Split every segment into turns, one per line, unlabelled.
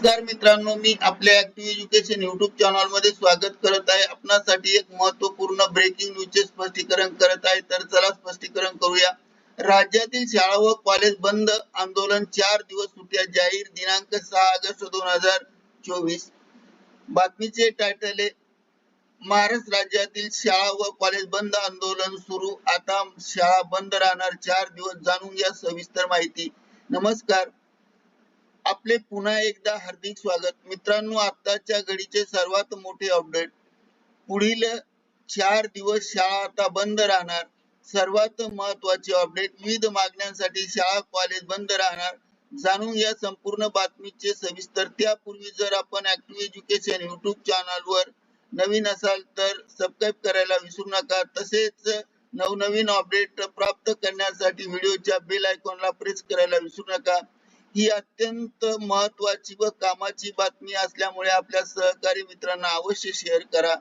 नमस्कार मित्रांनो मी आपल्या ऍक्टिव्ह एज्युकेशन युट्यूब चॅनलमध्ये स्वागत करत आहे. आपणासाठी एक महत्त्वपूर्ण ब्रेकिंग न्यूज चे स्पष्टीकरण करत आहे. तर चला स्पष्टीकरण करूया. राज्यातील शाळा व कॉलेज बंद आंदोलन चार दिवस सुट्या जाहीर. दिनांक सहा ऑगस्ट दोन हजार चोवीस. बातमीचे टायटल आहे महाराष्ट्र राज्यातील शाळा व कॉलेज बंद आंदोलन सुरू. आता शाळा बंद राहणार चार दिवस जाणून घ्या सविस्तर माहिती. नमस्कार. आपले पुन्हा एकदा हार्दिक स्वागत. मित्रांनो आताच्या घडीचे सर्वात मोठे अपडेट पुढील चार दिवस शाळा आता बंद राहणार. सर्वात महत्त्वाचे अपडेट विविध मागण्यांसाठी शाळा कॉलेज बंद राहणार. जाणून या संपूर्ण बातमीचे सविस्तर. त्यापूर्वी जर आपण ऍक्टिव्ह एज्युकेशन युट्यूब चॅनल वर नवीन असाल तर सबस्क्राईब करायला विसरू नका. तसेच नवनवीन अपडेट प्राप्त करण्यासाठी व्हिडिओच्या बेल आयकॉनला प्रेस करायला विसरू नका. ही अत्यंत महत्वाची व कामाची बातमी असल्यामुळे आपल्या सहकारी मित्रांना अवश्य शेअर करा.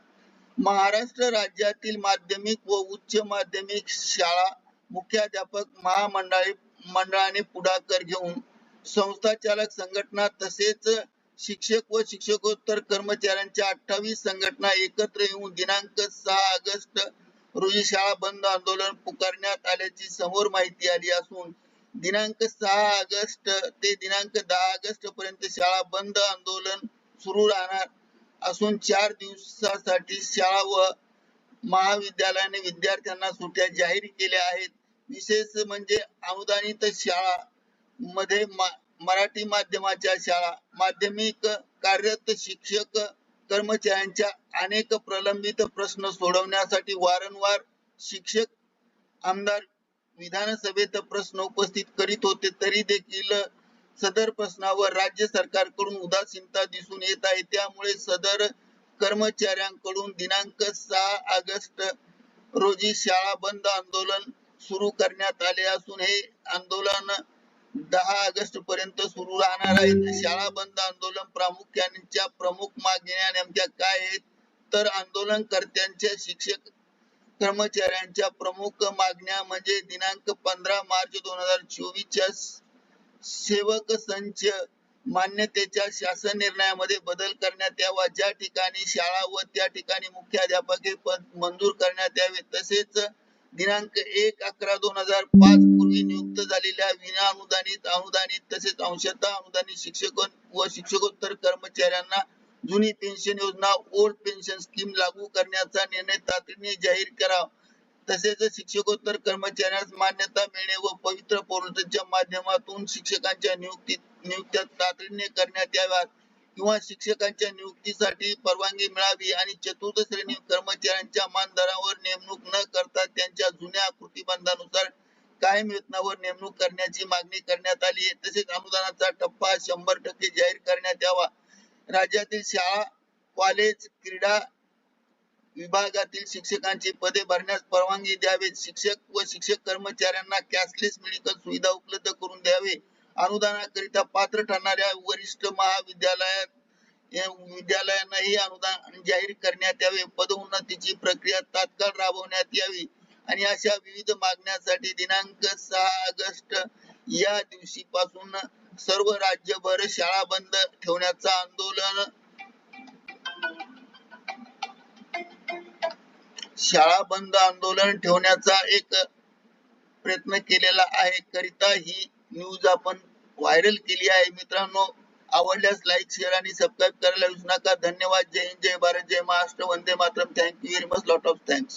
महाराष्ट्र राज्यातील माध्यमिक व उच्च माध्यमिक शाळा मुख्याध्यापक महामंडळी मंडळाने पुढाकार घेऊन संस्था चालक संघटना तसेच शिक्षक व शिक्षकोत्तर कर्मचाऱ्यांच्या अठ्ठावीस संघटना एकत्र येऊन दिनांक सहा ऑगस्ट रोजी शाळा बंद आंदोलन पुकारण्यात आल्याची समोर माहिती आली असून दिनांक सहा ऑगस्ट ते दिनांक दहा ऑगस्ट पर्यंत शाळा बंद आंदोलन सुरू राहणार असून चार दिवसासाठी शाळा व महाविद्यालयाने विद्यार्थ्यांना सुट्ट्या जाहीर केल्या आहेत. विशेष म्हणजे अनुदानित शाळा मध्ये मराठी माध्यमाच्या शाळा माध्यमिक कार्यरत शिक्षक कर्मचाऱ्यांच्या अनेक प्रलंबित प्रश्न सोडवण्यासाठी वारंवार शिक्षक आमदार विधानसभेत प्रश्न उपस्थित करीत होते तरी देखील सदर प्रश्नावर राज्य सरकारकडून उदासीनता दिसून येत आहे. त्यामुळे सदर कर्मचाऱ्यांकडून दिनांक सहा ऑगस्ट रोजी शाळा बंद आंदोलन सुरू करण्यात आले असून हे आंदोलन दहा ऑगस्ट पर्यंत सुरू राहणार आहे. शाळा बंद आंदोलन प्रामुख्याने प्रमुख मागण्या नेमक्या काय आहेत? तर आंदोलनकर्त्यांच्या शिक्षक कर्मचाऱ्यांच्या प्रमुख मागण्या म्हणजे दिनांक पंधरा मार्च दोन हजार चोवीस च्या सेवक संच मान्यतेच्या शासन निर्णयामध्ये बदल करण्यात यावा. ज्या ठिकाणी शाळा व त्या ठिकाणी मुख्याध्यापक हे पद मंजूर करण्यात यावे तसेच दिनांक एक अकरा दोन हजार पाच पूर्वी नियुक्त झालेल्या विना अनुदानित अनुदानित तसेच अंशतः अनुदानित शिक्षक व शिक्षकोत्तर कर्मचाऱ्यांना जुनी पेन्शन योजना ओल्ड पेन्शन स्कीम लागू करण्याचा निर्णय तातडीने जाहीर करावा. तसेच शिक्षकोत्तर कर्मचाऱ्यांस मान्यता मिळणे व पवित्र पोर्टलच्या माध्यमातून शिक्षकांच्या नियुक्ती नियुक्त्या तातडीने करण्यात याव्यात. किंवा शिक्षकांच्या नियुक्तीसाठी परवानगी मिळावी आणि चतुर्थ श्रेणी कर्मचाऱ्यांच्या मानधनावर नेमणूक न करता त्यांच्या जुन्या कृतीबंधानुसार कायम वेतनावर नेमणूक करण्याची मागणी करण्यात आली आहे. तसेच अनुदानाचा टप्पा शंभर टक्के जाहीर करण्यात यावा. राज्यातील शाळा कॉलेज क्रीडा विभागातील शिक्षकांची पदे भरण्यास परवानगी द्यावी. शिक्षक व शिक्षक कर्मचाऱ्यांना कॅशलेस मेडिकल सुविधा उपलब्ध करून द्यावी. अनुदानाकरिता पात्र ठरणाऱ्या वरिष्ठ महाविद्यालयात विद्यालयांनाही अनुदान जाहीर करण्यात यावे. पदोन्नतीची प्रक्रिया तात्काळ राबवण्यात यावी. आणि अशा विविध मागण्यासाठी दिनांक सहा ऑगस्ट या दिवशी पासून सर्व राज्यभर शाळा बंद ठेवण्याचं आंदोलन. शाळा बंद आंदोलन ठेवण्याचा एक प्रयत्न केलेला आहे. करिता ही न्यूज आपण व्हायरल केली आहे. मित्रांनो आवडल्यास लाईक शेअर आणि सबस्क्राईब करायला विसरू नका. धन्यवाद. जय हिंद जय भारत जय Maharashtra. Vande Mataram. Thank you very much lot of thanks